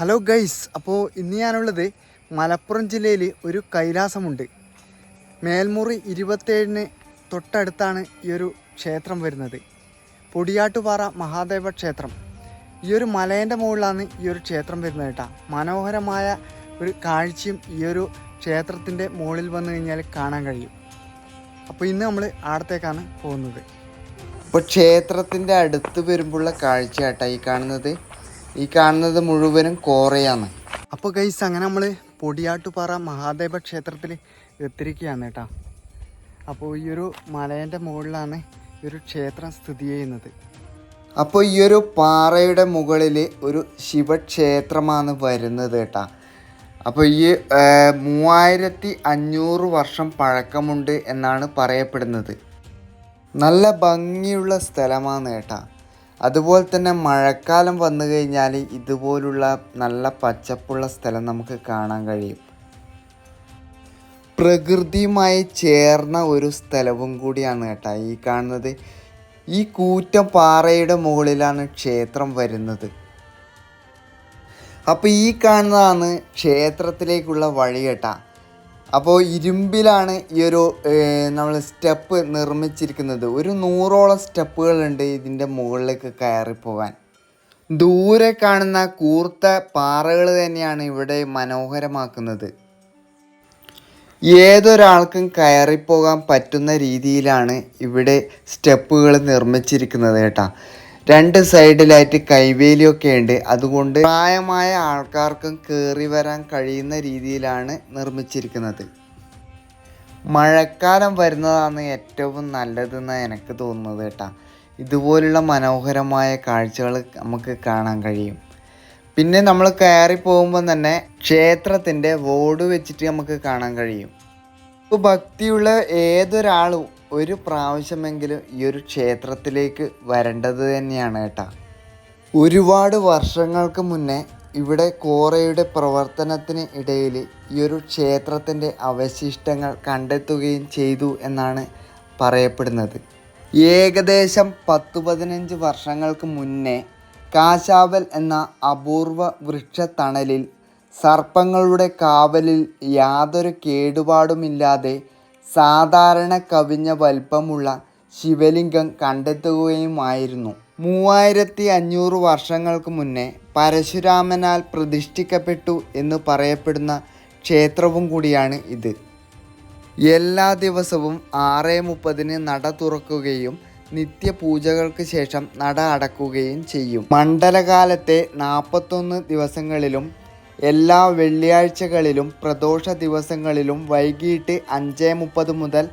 Hello guys അപ്പോൾ ഇന്ന് ഞാനുള്ളത് മലപ്പുറം ജില്ലയിൽ ഒരു കൈലാസമുണ്ട്. മേൽമുറി ഇരുപത്തേഴിന് തൊട്ടടുത്താണ് ഈ ഒരു ക്ഷേത്രം വരുന്നത്. പൊടിയാട്ടുപാറ മഹാദേവ ക്ഷേത്രം. ഈ ഒരു മലേന്റെ മുകളിലാണ് ഈ ഒരു ക്ഷേത്രം വരുന്നത് കേട്ടോ. മനോഹരമായ ഒരു കാഴ്ചയും ഈ ഒരു ക്ഷേത്രത്തിന്റെ മുകളിൽ വന്നു കഴിഞ്ഞാൽ കാണാൻ കഴിയും. അപ്പോൾ ഇന്ന് നമ്മൾ ആടത്തേക്കാണ് പോകുന്നത്. അപ്പോൾ ക്ഷേത്രത്തിന്റെ അടുത്ത് വരുമ്പോഴുള്ള കാഴ്ച കേട്ടോ ഈ കാണുന്നത്. ഈ കാണുന്നത് മുഴുവനും കോറയാണ്. അപ്പോൾ ഗൈസ് അങ്ങനെ നമ്മൾ പൊടിയാട്ടുപാറ മഹാദേവ ക്ഷേത്രത്തിൽ എത്തിരിക്കുകയാണ് കേട്ടോ. അപ്പോൾ ഈ ഒരു മലേന്റെ മുകളിലാണ് ഈ ഒരു ക്ഷേത്രം സ്ഥിതി ചെയ്യുന്നത്. അപ്പോൾ ഈ ഒരു പാറയുടെ മുകളിൽ ഒരു ശിവക്ഷേത്രമാണ് വരുന്നത് കേട്ടാ. അപ്പോൾ ഈ മൂവായിരത്തി അഞ്ഞൂറ് വർഷം പഴക്കമുണ്ട് എന്നാണ് പറയപ്പെടുന്നത്. നല്ല ഭംഗിയുള്ള സ്ഥലമാണ് കേട്ടാ. അതുപോലെ തന്നെ മഴക്കാലം വന്നു കഴിഞ്ഞാൽ ഇതുപോലുള്ള നല്ല പച്ചപ്പുള്ള സ്ഥലം നമുക്ക് കാണാൻ കഴിയും. പ്രകൃതിയുമായി ചേർന്ന ഒരു സ്ഥലവും കൂടിയാണ് കേട്ടോ ഈ കാണുന്നത്. ഈ കൂറ്റം പാറയുടെ മുകളിലാണ് ക്ഷേത്രം വരുന്നത്. അപ്പോൾ ഈ കാണുന്നതാണ് ക്ഷേത്രത്തിലേക്കുള്ള വഴി കേട്ടാ. അപ്പോൾ ഇരുമ്പിലാണ് ഈ ഒരു നമ്മൾ സ്റ്റെപ്പ് നിർമ്മിച്ചിരിക്കുന്നത്. ഒരു നൂറോളം സ്റ്റെപ്പുകളുണ്ട് ഇതിന്റെ മുകളിലേക്ക് കയറി പോകാൻ ദൂരെ കാണുന്ന കൂർത്ത പാറകൾ തന്നെയാണ് ഇവിടെ മനോഹരമാക്കുന്നത്. ഏതൊരാൾക്കും കയറിപ്പോകാൻ പറ്റുന്ന രീതിയിലാണ് ഇവിടെ സ്റ്റെപ്പുകൾ നിർമ്മിച്ചിരിക്കുന്നത് കേട്ടാ. രണ്ട് സൈഡിലായിട്ട് കൈവേലിയൊക്കെ ഉണ്ട്. അതുകൊണ്ട് പ്രായമായ ആൾക്കാർക്കും കയറി വരാൻ കഴിയുന്ന രീതിയിലാണ് നിർമ്മിച്ചിരിക്കുന്നത്. മഴക്കാലം വരുന്നതാണ് ഏറ്റവും നല്ലതെന്ന് എനിക്ക് തോന്നുന്നത് കേട്ടാ. ഇതുപോലുള്ള മനോഹരമായ കാഴ്ചകൾ നമുക്ക് കാണാൻ കഴിയും. പിന്നെ നമ്മൾ കയറി പോകുമ്പോൾ തന്നെ ക്ഷേത്രത്തിന്റെ വോട് വെച്ചിട്ട് നമുക്ക് കാണാൻ കഴിയും. ഭക്തിയുള്ള ഏതൊരാളും ഒരു പ്രാവശ്യമെങ്കിലും ഈ ഒരു ക്ഷേത്രത്തിലേക്ക് വരേണ്ടത് തന്നെയാണ് കേട്ടോ. ഒരുപാട് വർഷങ്ങൾക്ക് മുന്നേ ഇവിടെ കോറയുടെ പ്രവർത്തനത്തിന് ഇടയിൽ ഈ ഒരു ക്ഷേത്രത്തിന്റെ അവശിഷ്ടങ്ങൾ കണ്ടെത്തുകയും ചെയ്തു എന്നാണ് പറയപ്പെടുന്നത്. ഏകദേശം പത്ത് പതിനഞ്ച് വർഷങ്ങൾക്ക് മുന്നേ കാശാവൽ എന്ന അപൂർവ വൃക്ഷത്തണലിൽ സർപ്പങ്ങളുടെ കാവലിൽ യാതൊരു കേടുപാടുമില്ലാതെ സാധാരണ കവിഞ്ഞ വലിപ്പമുള്ള ശിവലിംഗം കണ്ടെത്തുകയുമായിരുന്നു. മൂവായിരത്തി അഞ്ഞൂറ് വർഷങ്ങൾക്ക് മുന്നേ പരശുരാമനാൽ പ്രതിഷ്ഠിക്കപ്പെട്ടു എന്ന് പറയപ്പെടുന്ന ക്ഷേത്രവും കൂടിയാണ് ഇത്. എല്ലാ ദിവസവും ആറ് മുപ്പതിന് നട തുറക്കുകയും നിത്യപൂജകൾക്ക് ശേഷം നട അടക്കുകയും ചെയ്യും. മണ്ഡലകാലത്തെ നാൽപ്പത്തൊന്ന് ദിവസങ്ങളിലും എല്ലാ വെള്ളിയാഴ്ചകളിലും പ്രദോഷ ദിവസങ്ങളിലും വൈകിട്ട് അഞ്ച് മുപ്പത് മുതൽ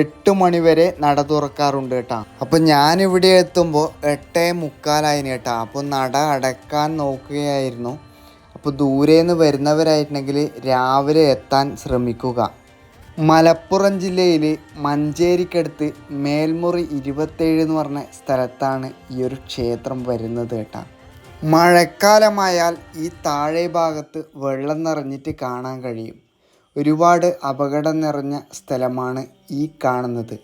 എട്ട് മണിവരെ നട തുറക്കാറുണ്ട് കേട്ടോ. അപ്പം ഞാനിവിടെ എത്തുമ്പോൾ എട്ടേ മുക്കാലായിന് കേട്ടോ. അപ്പോൾ നട അടക്കാൻ നോക്കുകയായിരുന്നു. അപ്പോൾ ദൂരേന്ന് വരുന്നവരായിട്ടുണ്ടെങ്കിൽ രാവിലെ എത്താൻ ശ്രമിക്കുക. മലപ്പുറം ജില്ലയിൽ മഞ്ചേരിക്കടുത്ത് മേൽമുറി ഇരുപത്തേഴ് എന്ന് പറഞ്ഞ സ്ഥലത്താണ് ഈ ഒരു ക്ഷേത്രം വരുന്നത് കേട്ടാ. മഴക്കാലമായാൽ ഈ താഴെ ഭാഗത്ത് വെള്ളം നിറഞ്ഞിട്ട് കാണാൻ കഴിയും. ഒരുപാട് അപകടം നിറഞ്ഞ സ്ഥലമാണ് ഈ കാണുന്നത്.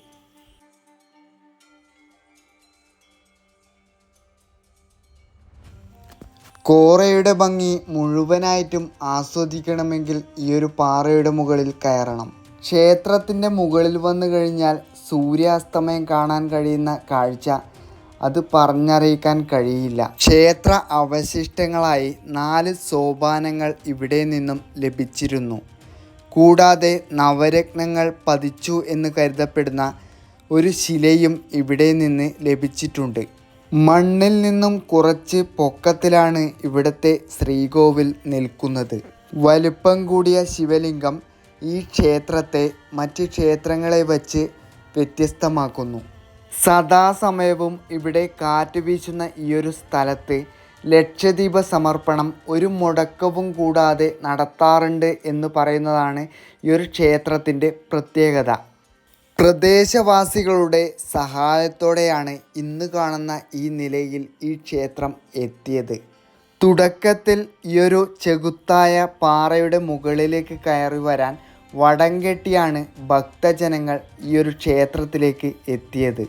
കോറയുടെ ഭംഗി മുഴുവനായിട്ടും ആസ്വദിക്കണമെങ്കിൽ ഈ ഒരു പാറയുടെ മുകളിൽ കയറണം. ക്ഷേത്രത്തിന്റെ മുകളിൽ വന്നു കഴിഞ്ഞാൽ സൂര്യാസ്തമയം കാണാൻ കഴിയുന്ന കാഴ്ച അത് പറഞ്ഞറിയിക്കാൻ കഴിയില്ല. ക്ഷേത്ര അവശിഷ്ടങ്ങളായി നാല് സോപാനങ്ങൾ ഇവിടെ നിന്നും ലഭിച്ചിരുന്നു. കൂടാതെ നവരത്നങ്ങൾ പതിച്ചു എന്ന് കരുതപ്പെടുന്ന ഒരു ശിലയും ഇവിടെ നിന്ന് ലഭിച്ചിട്ടുണ്ട്. മണ്ണിൽ നിന്നും കുറച്ച് പൊക്കത്തിലാണ് ഇവിടുത്തെ ശ്രീകോവിൽ നിൽക്കുന്നത്. വലുപ്പം കൂടിയ ശിവലിംഗം ഈ ക്ഷേത്രത്തെ മറ്റ് ക്ഷേത്രങ്ങളെ വച്ച് വ്യത്യസ്തമാക്കുന്നു. സദാസമയവും ഇവിടെ കാറ്റ് വീശുന്ന ഈയൊരു സ്ഥലത്ത് ലക്ഷദ്വീപ സമർപ്പണം ഒരു മുടക്കവും കൂടാതെ നടത്താറുണ്ട് എന്ന് പറയുന്നതാണ് ഈ ഒരു ക്ഷേത്രത്തിന്റെ പ്രത്യേകത. പ്രദേശവാസികളുടെ സഹായത്തോടെയാണ് ഇന്ന് കാണുന്ന ഈ നിലയിൽ ഈ ക്ഷേത്രം എത്തിയത്. തുടക്കത്തിൽ ഈയൊരു ചെകുത്തായ പാറയുടെ മുകളിലേക്ക് കയറി വരാൻ വടം കെട്ടിയാണ് ഭക്തജനങ്ങൾ ഈയൊരു ക്ഷേത്രത്തിലേക്ക് എത്തിയത്.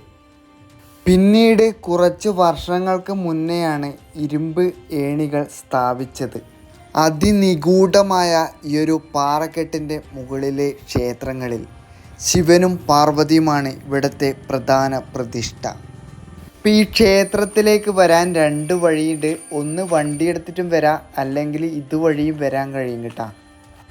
പിന്നീട് കുറച്ച് വർഷങ്ങൾക്ക് മുന്നെയാണ് ഇരുമ്പ് ഏണികൾ സ്ഥാപിച്ചത്. അതിനിഗൂഢമായ ഈ ഒരു പാറക്കെട്ടിന്റെ മുകളിലെ ക്ഷേത്രങ്ങളിൽ ശിവനും പാർവതിയുമാണ് ഇവിടുത്തെ പ്രധാന പ്രതിഷ്ഠ. ഇപ്പം ഈ ക്ഷേത്രത്തിലേക്ക് വരാൻ രണ്ട് വഴിയുണ്ട്. ഒന്ന് വണ്ടി എടുത്തിട്ടും വരാം അല്ലെങ്കിൽ ഇതുവഴിയും വരാൻ കഴിയും കേട്ടോ.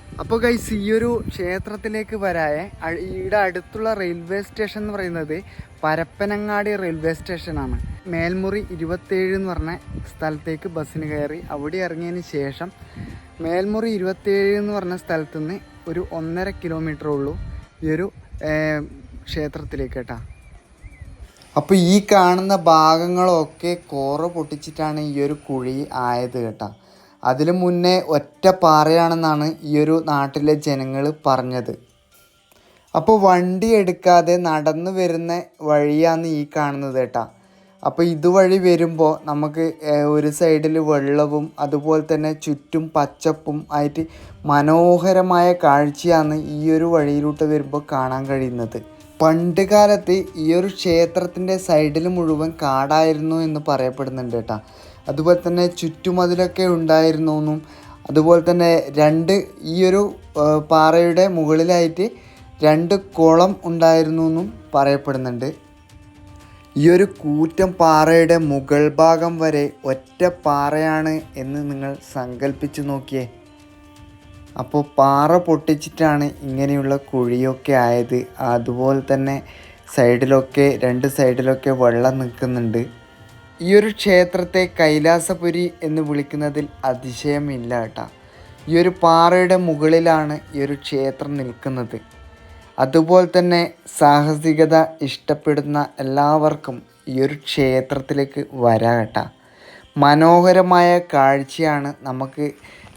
അപ്പോൾ ഗൈസ് ഈ ഒരു ക്ഷേത്രത്തിലേക്ക് വരായ അ- ഇവിടെ അടുത്തുള്ള റെയിൽവേ സ്റ്റേഷൻ എന്ന് പറയുന്നത് പരപ്പനങ്ങാടി റെയിൽവേ സ്റ്റേഷനാണ് മേൽമുറി ഇരുപത്തേഴ് എന്ന് പറഞ്ഞ സ്ഥലത്തേക്ക് ബസ്സിന് കയറി അവിടെ ഇറങ്ങിയതിന് ശേഷം മേൽമുറി ഇരുപത്തേഴ് എന്ന് പറഞ്ഞ സ്ഥലത്തു നിന്ന് ഒരു ഒന്നര കിലോമീറ്റർ ഉള്ളൂ ഈ ഒരു ക്ഷേത്രത്തിലേക്ക് കേട്ടാ. അപ്പോൾ ഈ കാണുന്ന ഭാഗങ്ങളൊക്കെ കോറ പൊട്ടിച്ചിട്ടാണ് ഈ ഒരു കുഴി ആയത് കേട്ടോ. അതിനു മുന്നേ ഒറ്റ പാറയാണെന്നാണ് ഈ ഒരു നാട്ടിലെ ജനങ്ങൾ പറഞ്ഞത്. അപ്പോൾ വണ്ടി എടുക്കാതെ നടന്നു വരുന്ന വഴിയാണ് ഈ കാണുന്നത് കേട്ടാ. അപ്പോൾ ഇതുവഴി വരുമ്പോൾ നമുക്ക് ഒരു സൈഡിൽ വെള്ളവും അതുപോലെ തന്നെ ചുറ്റും പച്ചപ്പും ആയിട്ട് മനോഹരമായ കാഴ്ചയാണ് ഈ ഒരു വഴിയിലൂട്ട് വരുമ്പോൾ കാണാൻ കഴിയുന്നത്. പണ്ട് കാലത്ത് ഈ ഒരു ക്ഷേത്രത്തിന്റെ സൈഡിൽ മുഴുവൻ കാടായിരുന്നു എന്ന് പറയപ്പെടുന്നുണ്ട് കേട്ടോ. അതുപോലെ തന്നെ ചുറ്റുമതിലൊക്കെ ഉണ്ടായിരുന്നു എന്നും അതുപോലെ തന്നെ രണ്ട് ഈയൊരു പാറയുടെ മുകളിലായിട്ട് രണ്ട് കുളം ഉണ്ടായിരുന്നു എന്നും പറയപ്പെടുന്നുണ്ട്. ഈ ഒരു കൂറ്റം പാറയുടെ മുകൾ ഭാഗം വരെ ഒറ്റ പാറയാണ് എന്ന് നിങ്ങൾ സങ്കല്പിച്ചു നോക്കിയേ. അപ്പോൾ പാറ പൊട്ടിച്ചിട്ടാണ് ഇങ്ങനെയുള്ള കുഴിയൊക്കെ ആയത്. അതുപോലെ തന്നെ സൈഡിലൊക്കെ രണ്ട് സൈഡിലൊക്കെ വെള്ളം നിൽക്കുന്നുണ്ട്. ഈ ഒരു ക്ഷേത്രത്തെ കൈലാസപുരി എന്ന് വിളിക്കുന്നതിൽ അതിശയമില്ല കേട്ടോ. ഈ ഒരു പാറയുടെ മുകളിലാണ് ഈ ഒരു ക്ഷേത്രം നിൽക്കുന്നത്. അതുപോലെ തന്നെ സാഹസികത ഇഷ്ടപ്പെടുന്ന എല്ലാവർക്കും ഈ ഒരു ക്ഷേത്രത്തിലേക്ക് വരാം കേട്ടോ. മനോഹരമായ കാഴ്ചയാണ് നമുക്ക്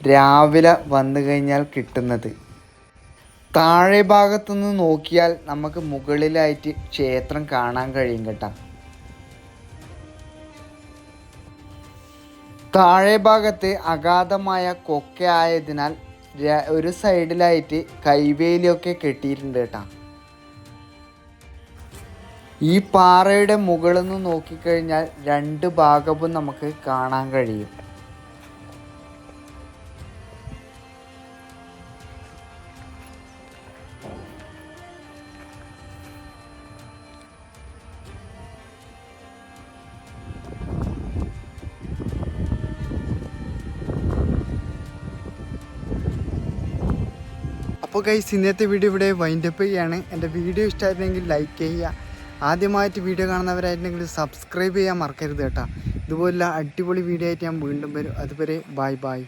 രാവിലെ വന്നു കഴിഞ്ഞാൽ കിട്ടുന്നത്. താഴെ ഭാഗത്തുനിന്ന് നോക്കിയാൽ നമുക്ക് മുകളിലായിട്ട് ക്ഷേത്രം കാണാൻ കഴിയും കേട്ടോ. താഴെ ഭാഗത്ത് അഗാധമായ കൊക്ക ആയതിനാൽ ഒരു സൈഡിലായിട്ട് കൈവേലിയൊക്കെ കെട്ടിയിട്ടുണ്ട് കേട്ടോ. ഈ പാറയുടെ മുകളിൽ നിന്ന് നോക്കിക്കഴിഞ്ഞാൽ രണ്ട് ഭാഗവും നമുക്ക് കാണാൻ കഴിയും. അപ്പോൾ ഗൈസ് ഇന്നത്തെ വീഡിയോ ഇവിടെ വൈൻഡപ്പ് ചെയ്യുകയാണ് എന്റെ വീഡിയോ ഇഷ്ടമായിരുന്നെങ്കിൽ ലൈക്ക് ചെയ്യുക. ആദ്യമായിട്ട് വീഡിയോ കാണുന്നവരായിട്ടുണ്ടെങ്കിൽ സബ്സ്ക്രൈബ് ചെയ്യാൻ മറക്കരുത് കേട്ടോ. ഇതുപോലുള്ള അടിപൊളി വീഡിയോ ആയിട്ട് ഞാൻ വീണ്ടും വരും. അതുവരെ ബായ് ബൈ